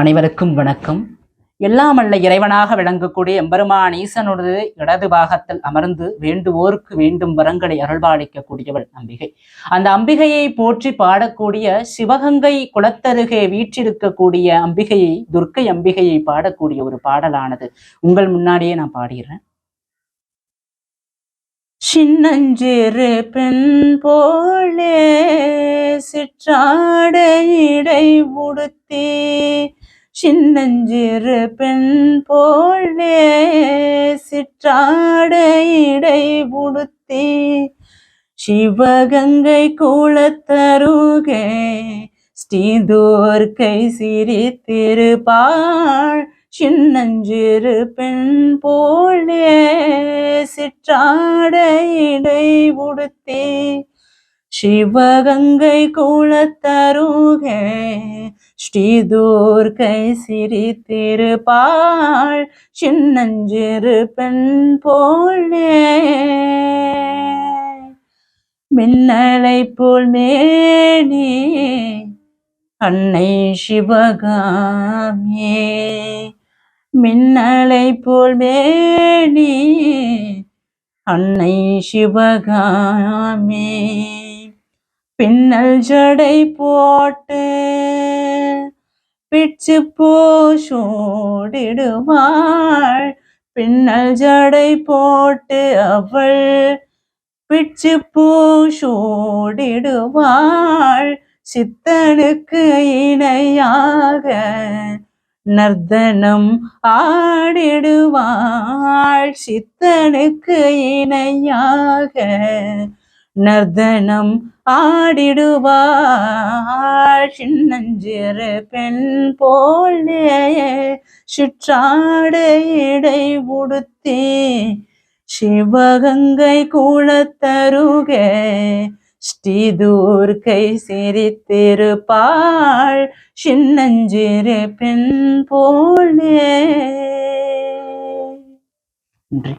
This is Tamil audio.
அனைவருக்கும் வணக்கம். எல்லாம் அல்ல இறைவனாக விளங்கக்கூடிய எம்பெருமான் ஈசனோடு இடது பாகத்தில் அமர்ந்து வேண்டுவோருக்கு வேண்டும் வரங்களை அருள்பாலிக்கக்கூடியவள் அம்பிகை. அந்த அம்பிகையை போற்றி பாடக்கூடிய சிவகங்கை குளத்தருகே வீற்றிருக்கக்கூடிய அம்பிகையை துர்க்கை அம்பிகையை பாடக்கூடிய ஒரு பாடலானது. உங்கள் முன்னாடியே நான் பாடிடுறேன். சின்னஞ்சிறு பெண் போலே சிற்றாடை இடை சின்னஞ்சிறு பெண் போலே சிற்றாடை இடை உடுத்தி சிவகங்கை கூலத்தருகே ஸ்ரீதோர்க்கை சிரித்திருப்பாள் சின்னஞ்சிறு பெண் போலே சிற்றாடை இடை உடுத்தி சிவகங்கை கூலத்தருகே ஸ்ரீதூர்கை சிரித்திருப்பாள் சின்னஞ்சிறு பெண் போலே. மின்னலை போல் மேனி அன்னை சிவகாமியே. மின்னலை போல் மேனி அன்னை சிவகாமே பின்னல் ஜடை போட்டு பிச்சு போஷோடிடுவாள் பின்னல் ஜடை போட்டு அவள் பிச்சு பூஷோடிடுவாள் சித்தனுக்கு இணையாக நர்தனம் ஆடிடுவாள். சித்தனுக்கு இணையாக நர்தனம் ஆடிடுவாள். சின்னஞ்சிறு பெண் போலே சிற்றாடு இடை உடுத்தி சிவகங்கை குளத்தருகே ஸ்ரீதூர்கை சிரித்திருப்பாள். சின்னஞ்சிறு பெண் போலே. நன்றி.